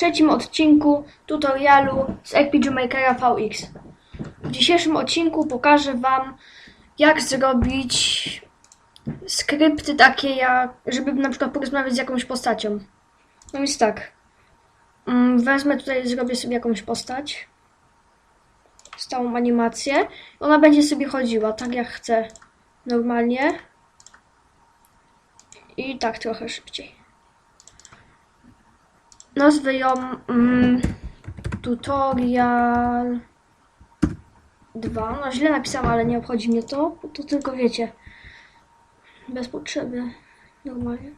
trzecim odcinku tutorialu z RPG Makera VX. W dzisiejszym odcinku pokażę Wam, jak zrobić skrypty takie, jak, żeby na przykład porozmawiać z jakąś postacią. No więc tak, mm, wezmę tutaj, zrobię sobie jakąś postać, stałą animację. Ona będzie sobie chodziła tak jak chcę normalnie i tak trochę szybciej. Nazwę ją mm, tutorial 2. No źle napisałam, ale nie obchodzi mnie to, to tylko wiecie. Bez potrzeby. Normalnie.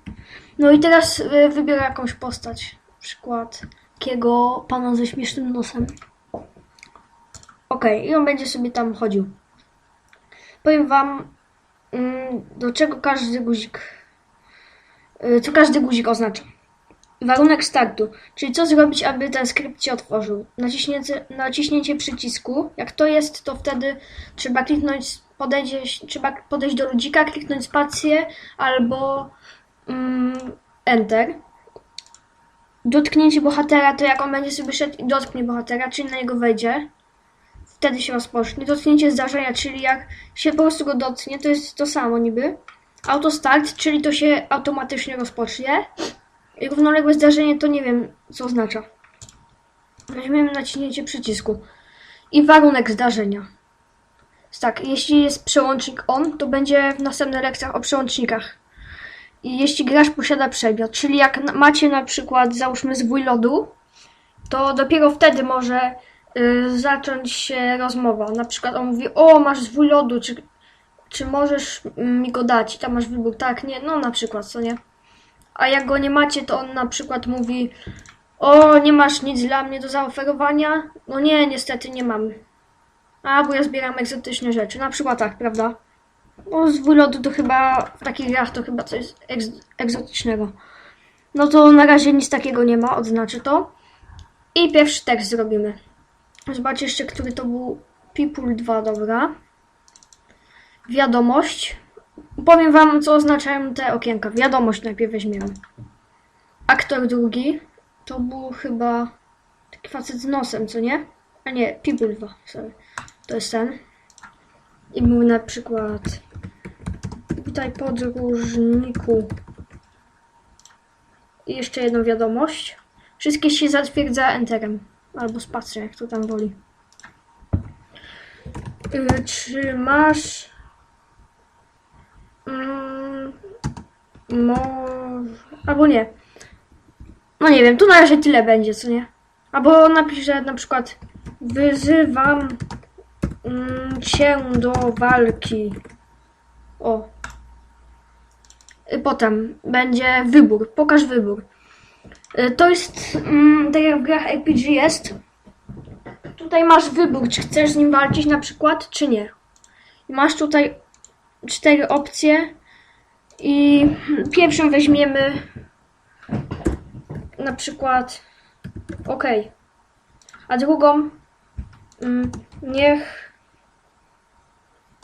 No i teraz y, jakąś postać. Przykład takiego pana ze śmiesznym nosem. Okej, i on będzie sobie tam chodził. Powiem wam, mm, do czego każdy guzik, y, co każdy guzik oznacza. Warunek startu, czyli co zrobić, aby ten skrypt się otworzył. Naciśnięcie, naciśnięcie przycisku. Jak to jest, to wtedy trzeba kliknąć, podejść, trzeba podejść do ludzika, kliknąć spację albo mm, Enter. Dotknięcie bohatera, to jak on będzie sobie szedł i dotknie bohatera, czyli na niego wejdzie, wtedy się rozpocznie. Dotknięcie zdarzenia, czyli jak się po prostu go dotknie, to jest to samo niby. Autostart, czyli to się automatycznie rozpocznie. Równoległe zdarzenie to nie wiem, co oznacza. Weźmiemy naciśnięcie przycisku. I warunek zdarzenia. Tak, jeśli jest przełącznik on, to będzie w następnych lekcjach o przełącznikach. I jeśli gracz posiada przedmiot, czyli jak macie na przykład, załóżmy zwój lodu, to dopiero wtedy może y, zacząć się rozmowa. Na przykład on mówi, o masz zwój lodu, czy, czy możesz mm, mi go dać? I tam masz wybór, tak, nie, no na przykład, co nie? A jak go nie macie, to on na przykład mówi: O, nie masz nic dla mnie do zaoferowania? No nie, niestety nie mam. A, bo ja zbieram egzotyczne rzeczy. Na przykład tak, prawda? Bo z lodu to chyba w takich grach to chyba coś egz egzotycznego. No to na razie nic takiego nie ma, odznaczę to. I pierwszy tekst zrobimy. Zobaczcie jeszcze, który to był People 2, dobra. Wiadomość. Powiem wam, co oznaczają te okienka. Wiadomość najpierw weźmiemy. Aktor drugi to był chyba taki facet z nosem, co nie? A nie, 2, sorry. To jest ten. I był na przykład Witaj podróżniku. I jeszcze jedną wiadomość. Wszystkie się zatwierdza enterem. Albo spacją, jak to tam woli. Yy, czy masz Mm. Albo nie. No nie wiem, tu na razie tyle będzie, co nie? Albo napiszę na przykład Wyzywam mm, cię do walki. O. Potem będzie wybór. Pokaż wybór. Y, To jest mm, tak jak w grach RPG jest. Tutaj masz wybór, czy chcesz z nim walczyć na przykład, czy nie. I Masz tutaj cztery opcje i pierwszą weźmiemy na przykład OK, a drugą mm, niech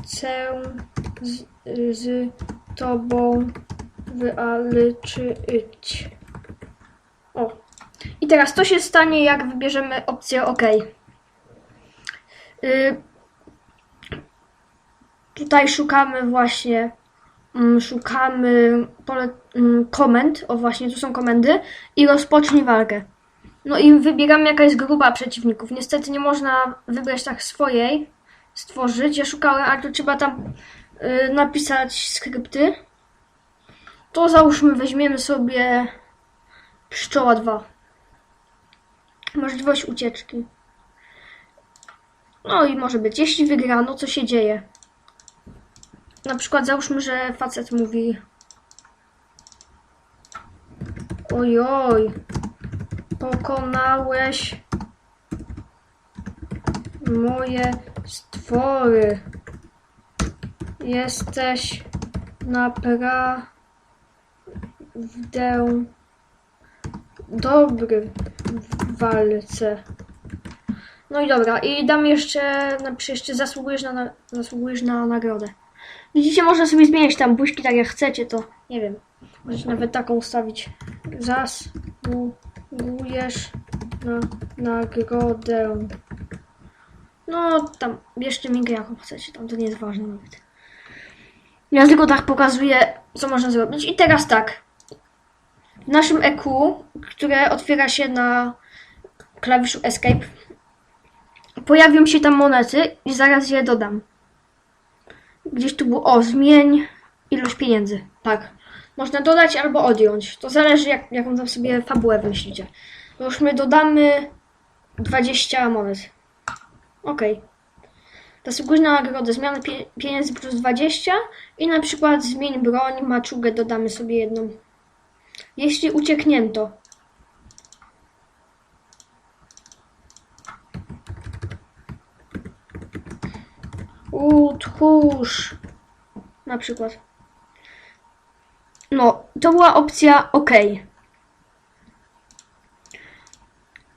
chcę z, z tobą wywalczyć. O. I teraz to się stanie, jak wybierzemy opcję OK. Tutaj szukamy właśnie, mm, szukamy mm, komend, o właśnie, tu są komendy i rozpocznij walkę. No i wybieramy jaka jest grupa przeciwników. Niestety nie można wybrać tak swojej, stworzyć. Ja szukałem, ale tu trzeba tam y, napisać skrypty. To załóżmy, weźmiemy sobie pszczoła 2. Możliwość ucieczki. No i może być, jeśli wygrano, co się dzieje? Na przykład załóżmy, że facet mówi Ojoj, pokonałeś moje stwory. Jesteś naprawdę dobry w walce. No i dobra, i dam jeszcze, jeszcze zasługujesz na, na, zasługujesz na nagrodę. Widzicie, można sobie zmieniać tam buźki tak jak chcecie, to nie wiem. Możecie nawet taką ustawić. Zasługujesz na nagrodę. No, tam bierzcie minkę jaką chcecie, tam to nie jest ważne nawet. Ja tylko tak pokazuję, co można zrobić. I teraz tak. W naszym EQ, które otwiera się na klawiszu Escape, pojawią się tam monety i zaraz je dodam. Gdzieś tu było, o, zmień ilość pieniędzy. Tak. Można dodać albo odjąć. To zależy, jak, jaką tam sobie fabułę wymyślicie. To już my dodamy 20 monet. Okej. Zasługujesz na nagrodę. Zmiana pie pieniędzy plus 20 i na przykład zmień broń, maczugę dodamy sobie jedną. Jeśli ucieknięto. Utchórz. Na przykład. No, to była opcja OK.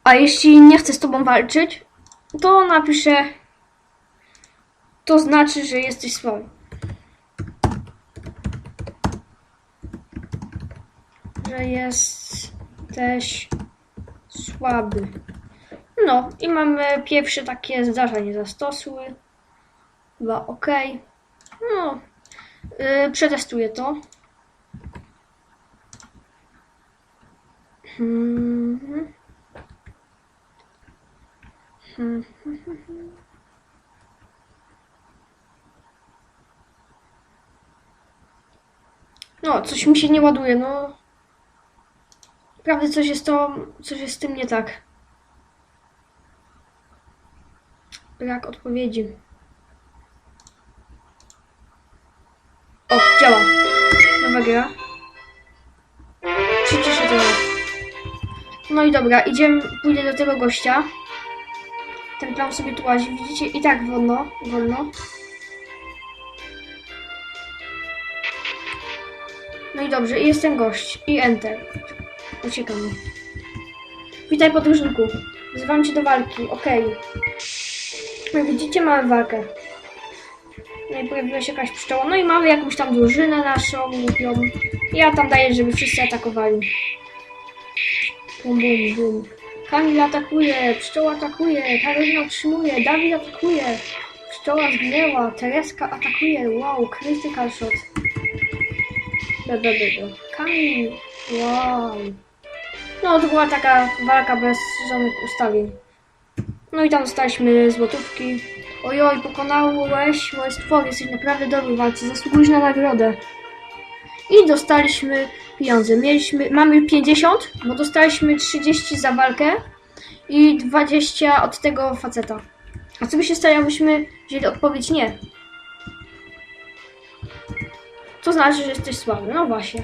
A jeśli nie chcę z tobą walczyć, to napiszę. To znaczy, że jesteś słaby. Że jesteś słaby. No i mamy pierwsze takie zdarzenie zastosuj. Chyba OK. No, yy, przetestuję to. Mhm. No, coś mi się nie ładuje, no. Naprawdę coś jest to, coś jest z tym nie tak. Brak odpowiedzi. O, działa. Nowa gra. Przyciszę to. No i dobra, idziemy, pójdę do tego gościa. Ten plan sobie tu łazi, widzicie? I tak wolno, wolno. No i dobrze, i jest ten gość. I enter. Uciekamy. Witaj podróżniku. Wzywam cię do walki, okej. Jak widzicie, mamy walkę. No i pojawiła się jakaś pszczoła. No i mamy jakąś tam drużynę naszą, głupią. Ja tam daję, żeby wszyscy atakowali. Bum, bum, bum. Kamil atakuje, pszczoła atakuje, Karolina otrzymuje, Dawid atakuje, pszczoła zginęła, Tereska atakuje, wow, critical shot. Be, be. Kamil, wow. No, to była taka walka bez żadnych ustawień. No i tam dostaliśmy złotówki. Ojoj, pokonałeś moje stwory, jesteś naprawdę dobry walce, zasługujesz na nagrodę. I dostaliśmy pieniądze. Mieliśmy, mamy 50, bo dostaliśmy 30 za walkę i 20 od tego faceta. A co by się stało, jakbyśmy wzięli odpowiedź nie? To znaczy, że jesteś słaby. No właśnie.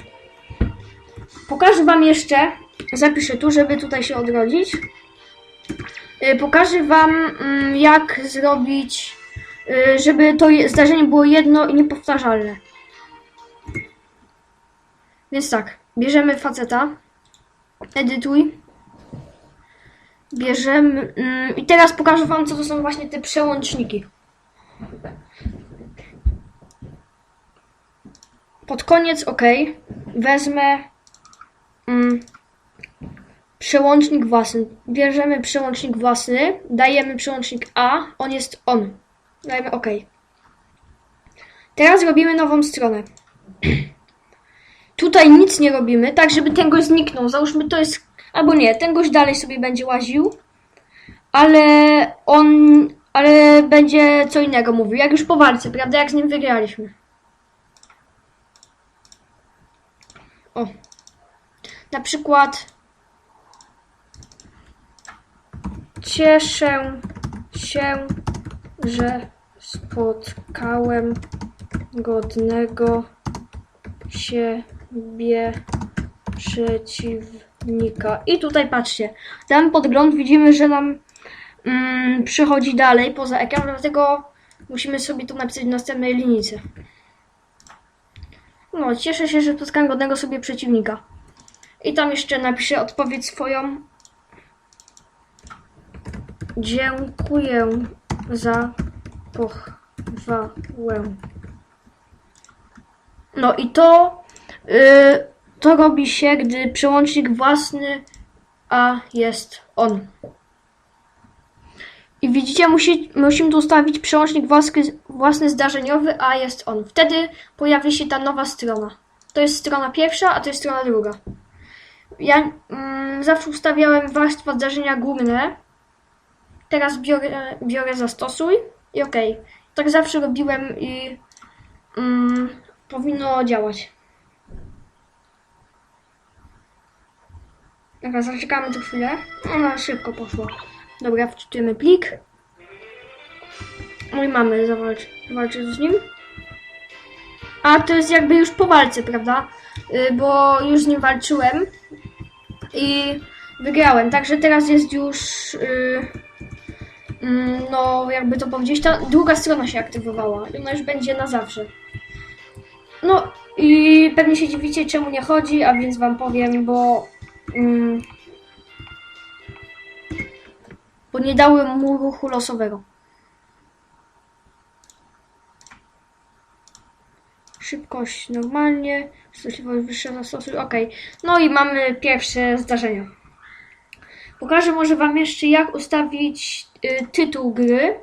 Pokażę wam jeszcze, zapiszę tu, żeby tutaj się odrodzić. Y, Pokażę wam, mm, jak zrobić, y, żeby to zdarzenie było jedno i niepowtarzalne. Więc tak, bierzemy faceta, edytuj, bierzemy mm, i teraz pokażę wam, co to są właśnie te przełączniki. Pod koniec, ok, wezmę mm, przełącznik własny. Bierzemy przełącznik własny, dajemy przełącznik A, on jest on. Dajemy OK. Teraz robimy nową stronę. Tutaj nic nie robimy, tak żeby ten gość zniknął. Załóżmy to jest, albo nie, ten gość dalej sobie będzie łaził, ale on, ale będzie co innego mówił, jak już po walce, prawda, jak z nim wygraliśmy. O. Na przykład cieszę się, że spotkałem godnego siebie przeciwnika. I tutaj patrzcie, ten podgląd widzimy, że nam mm, przychodzi dalej poza ekran, dlatego musimy sobie to napisać w następnej linijce. No, cieszę się, że spotkałem godnego sobie przeciwnika. I tam jeszcze napiszę odpowiedź swoją. Dziękuję za pochwałę. No i to, y, to robi się, gdy przełącznik własny a jest on. I widzicie, musi, musimy tu ustawić przełącznik własny, własny zdarzeniowy, a jest on. Wtedy pojawi się ta nowa strona. To jest strona pierwsza, a to jest strona druga. Ja mm, zawsze ustawiałem warstwa zdarzenia główne. Teraz biorę, biorę zastosuj i okej. Tak zawsze robiłem i mm, powinno działać. Dobra, zaczekamy tu chwilę. Ona szybko poszła. Dobra, wczytujemy plik. No i mamy zawalczyć, z nim. A to jest jakby już po walce, prawda? Y, Bo już z nim walczyłem i wygrałem. Także teraz jest już. y, mm, No, jakby to powiedzieć, ta druga strona się aktywowała. I ona już będzie na zawsze. No i pewnie się dziwicie, czemu nie chodzi, a więc wam powiem, bo. Mm, bo nie dały mu ruchu losowego. Szybkość normalnie, częstotliwość wyższa zastosuj, ok. No i mamy pierwsze zdarzenia. Pokażę może Wam jeszcze jak ustawić y, tytuł gry.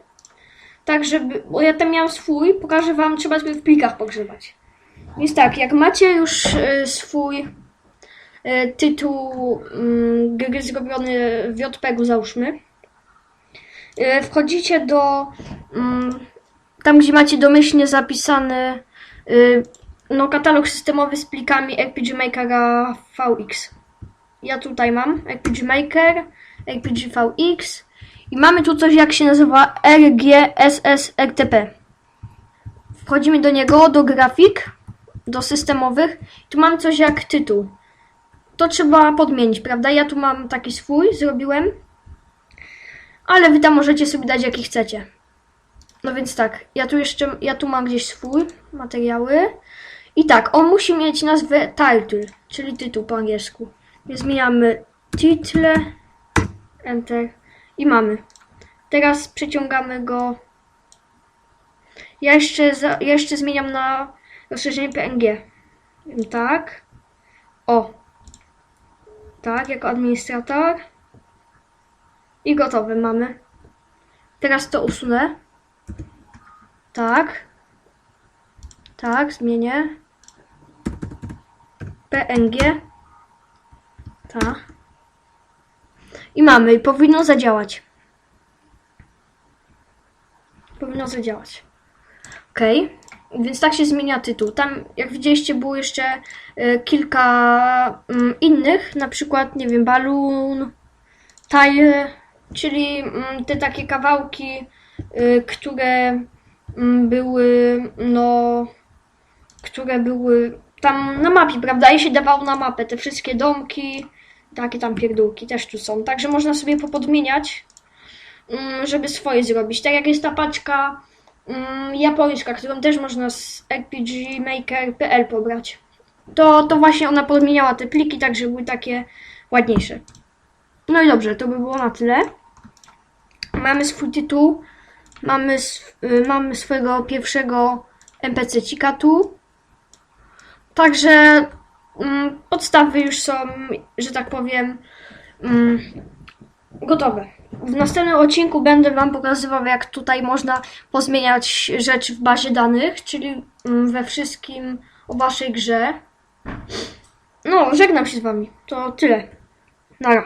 Tak, żeby, bo ja tam miałam swój, pokażę Wam, trzeba sobie w plikach pogrzebać. Więc tak, jak macie już y, swój y, tytuł y, gry zrobiony w JPEG-u załóżmy, y, wchodzicie do mm, tam, gdzie macie domyślnie zapisany y, no, katalog systemowy z plikami RPG Makera VX. Ja tutaj mam RPG Maker, RPG VX i mamy tu coś jak się nazywa RGSS RTP. Wchodzimy do niego, do grafik, do systemowych. Tu mam coś jak tytuł. To trzeba podmienić, prawda? Ja tu mam taki swój, zrobiłem. Ale wy tam możecie sobie dać jaki chcecie. No więc tak, ja tu jeszcze, ja tu mam gdzieś swój materiały. I tak, on musi mieć nazwę title, czyli tytuł po angielsku. Zmieniamy title, enter i mamy. Teraz przeciągamy go. Ja jeszcze, za, ja jeszcze zmieniam na rozszerzenie PNG. Tak. O. Tak, jako administrator. I gotowy mamy. Teraz to usunę. Tak. Tak, zmienię. PNG. I mamy, i powinno zadziałać. Powinno zadziałać. Ok, więc tak się zmienia tytuł. Tam, jak widzieliście, było jeszcze y, kilka mm, innych, na przykład, nie wiem, balloon, tile, czyli mm, te takie kawałki, y, które mm, były, no, które były tam na mapie, prawda? I się dawało na mapę te wszystkie domki, takie tam pierdółki też tu są. Także można sobie popodmieniać, mm, żeby swoje zrobić. Tak jak jest ta paczka mm, japońska, którą też można z rpgmaker.pl pobrać. To, to właśnie ona podmieniała te pliki, tak żeby były takie ładniejsze. No i dobrze, to by było na tyle. Mamy swój tytuł, mamy, sw- y, mamy swojego pierwszego NPC-cika tu. Także podstawy już są, że tak powiem, mm, gotowe. W następnym odcinku będę Wam pokazywał, jak tutaj można pozmieniać rzeczy w bazie danych, czyli mm, we wszystkim o Waszej grze. No, żegnam się z Wami. To tyle. Nara.